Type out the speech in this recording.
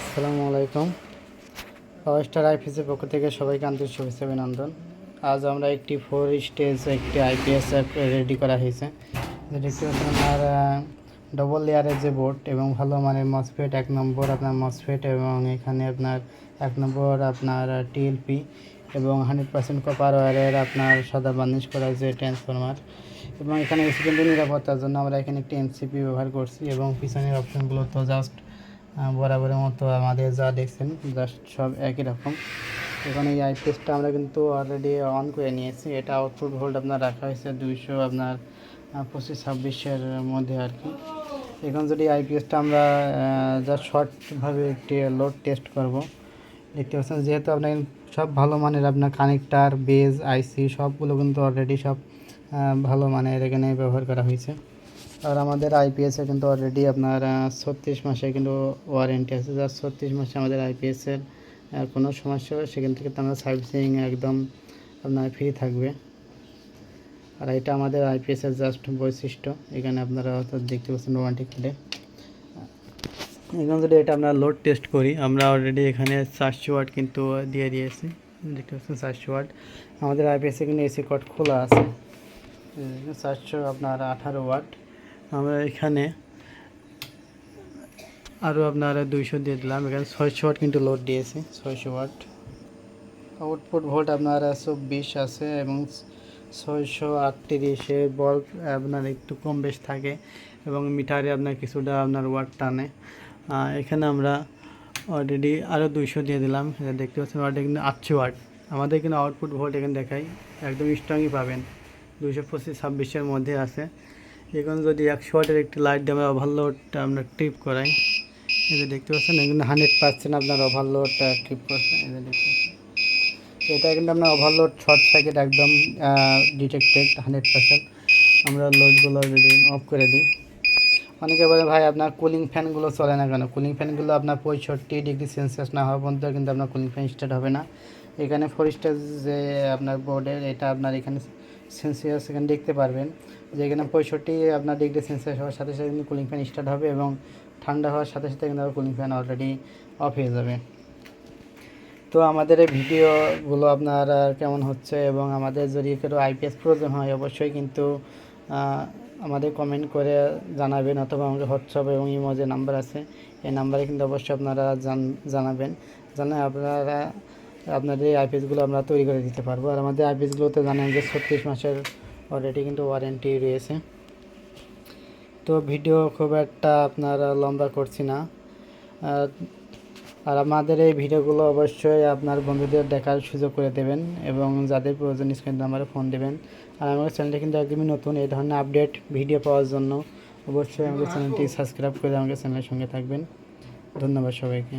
আসসালামু আলাইকুম। পাওয়ার স্টার আইপিএসের পক্ষ থেকে সবাইকে আন্তরিক শুভেচ্ছা অভিনন্দন। আজ আমরা একটি ফোর স্টেজ একটি আইপিএস রেডি করা হয়েছে। দেখতে পাচ্ছেন আপনার ডবল লেয়ারের যে বোর্ড এবং ভালো মানের মসফেট এক নম্বর আপনার মসফেট এবং এখানে আপনার, এক নম্বর আপনার টিএলপি এবং হান্ড্রেড পার্সেন্ট কপার ওয়ারের আপনার সাদা বার্নিশ করা যে ট্রান্সফরমার এবং এখানে সেকেন্ডারি নিরাপত্তার জন্য আমরা এখানে একটি এনসিপি ব্যবহার করছি এবং পিছনের অপশনগুলো তো জাস্ট বরাবরের মতো আমাদের যা দেখছেন জাস্ট সব একই রকম। এখন এই আইপিএসটা আমরা কিন্তু অলরেডি অন করে নিয়েছি। এটা আউটপুট ভোল্ট আপনার রাখা হয়েছে দুইশো আপনার পঁচিশ, ছাব্বিশের মধ্যে আর কি। এখন যদি আইপিএসটা আমরা যা শর্টভাবে একটি লোড টেস্ট করব। দেখতে পাচ্ছেন, যেহেতু আপনার সব ভালো মানের আপনার কানেক্টার বেজ আইসি সবগুলো কিন্তু অলরেডি সব ভালো মানের এখানে ব্যবহার করা হয়েছে। আর আমাদের আইপিএসে কিন্তু অলরেডি আপনার ছত্রিশ মাসে কিন্তু ওয়ারেন্টি আছে। যার ছত্রিশ মাসে আমাদের আইপিএসের কোনো সমস্যা হবে সেখান থেকে আমরা সার্ভিসিং একদম আপনার ফ্রি থাকবে। আর এটা আমাদের আইপিএসের জাস্ট বৈশিষ্ট্য। এখানে আপনারা হয়তো দেখতে পাচ্ছেন ওয়ারেন্টি কিলে এখন যদি এটা আমরা লোড টেস্ট করি, আমরা অলরেডি এখানে চারশো ওয়াট কিন্তু দিয়ে দিয়েছি। দেখতে পাচ্ছেন চারশো ওয়াট আমাদের আইপিএসে কিন্তু এসি কট খোলা আছে। চারশো আপনার আঠারো ওয়াট আমরা এখানে আরও আপনার দুইশো দিয়ে দিলাম। এখানে ছয়শো ওয়াট কিন্তু লোড দিয়েছি, ছয়শো ওয়াট। আউটপুট ভোল্ট আপনার চব্বিশ আছে এবং ছয়শো আটত্রিশে বল্ব আপনার একটু কম বেশ থাকে এবং মিটারে আপনার কিছুটা আপনার ওয়াট টানে। এখানে আমরা অলরেডি আরও দুইশো দিয়ে দিলাম। দেখতে পাচ্ছেন ওয়াট কিন্তু আটশো ওয়াট আমাদের কিন্তু আউটপুট ভোল্ট এখানে দেখাই, একদম স্ট্রংই পাবেন। দুইশো পঁচিশ, ছাব্বিশের মধ্যে আছে। এখন যদি একশো ওয়াটের একটি লাইট দিয়ে আমরা ওভারলোডটা আমরা ট্রিপ করাই, এই যে দেখতে পাচ্ছেন, এখানে হান্ড্রেড পার্সেন্ট আপনার ওভারলোডটা ট্রিপ করছে, এই যে দেখতে পাচ্ছেন। এটা কিন্তু আপনার ওভারলোড শর্ট সার্কিট একদম ডিটেক্টেড হান্ড্রেড পার্সেন্ট আমরা লোডগুলো যদি অফ করে দিই। অনেকে বলে, ভাই, আপনার কুলিং ফ্যানগুলো চলে না কেন? কুলিং ফ্যানগুলো আপনার পঁয়ষট্টি ডিগ্রি সেলসিয়াস না হওয়া পর্যন্ত কিন্তু আপনার কুলিং ফ্যান স্টার্ট হবে না। এখানে ফোর স্টার যে আপনার বোর্ডের এটা আপনার এখানে সেলসিয়াস এখানে দেখতে পারবেন। যে এখানে পঁয়ষট্টি আপনার ডিগ্রি সেলসিয়াস হওয়ার সাথে সাথে কিন্তু কুলিং ফ্যান স্টার্ট হবে এবং ঠান্ডা হওয়ার সাথে সাথে কিন্তু কুলিং ফ্যান অলরেডি অফ হয়ে যাবে। তো আমাদের এই ভিডিওগুলো আপনার কেমন হচ্ছে এবং আমাদের যদি কেউ আইপিএস প্রয়োজন হয়, অবশ্যই কিন্তু আমাদের কমেন্ট করে জানাবেন অথবা আমাদের হোয়াটসঅ্যাপ এবং ইমো যে নাম্বার আছে। এই নাম্বারে কিন্তু অবশ্যই আপনারা জান- জানাবেন। জানাই আপনারা আপনাদের এই আইপিএসগুলো আমরা তৈরি করে দিতে পারব। আর আমাদের আইপিএসগুলোতে জানেন যে ছত্রিশ মাসের অলরেডি কিন্তু ওয়ারেন্টি রয়েছে। তো ভিডিও খুব একটা আপনারা লম্বা করছি না। আর আমাদের এই ভিডিওগুলো অবশ্যই আপনার বন্ধুদের দেখার সুযোগ করে দেবেন এবং যাদের প্রয়োজন স্ক্রিন নাম্বারে ফোন দেবেন। আর আমাদের চ্যানেলটা কিন্তু একদমই নতুন, এই ধরনের আপডেট ভিডিও পাওয়ার জন্য অবশ্যই আমাদের চ্যানেলটি সাবস্ক্রাইব করে আমাদের চ্যানেলের সঙ্গে থাকবেন। ধন্যবাদ সবাইকে।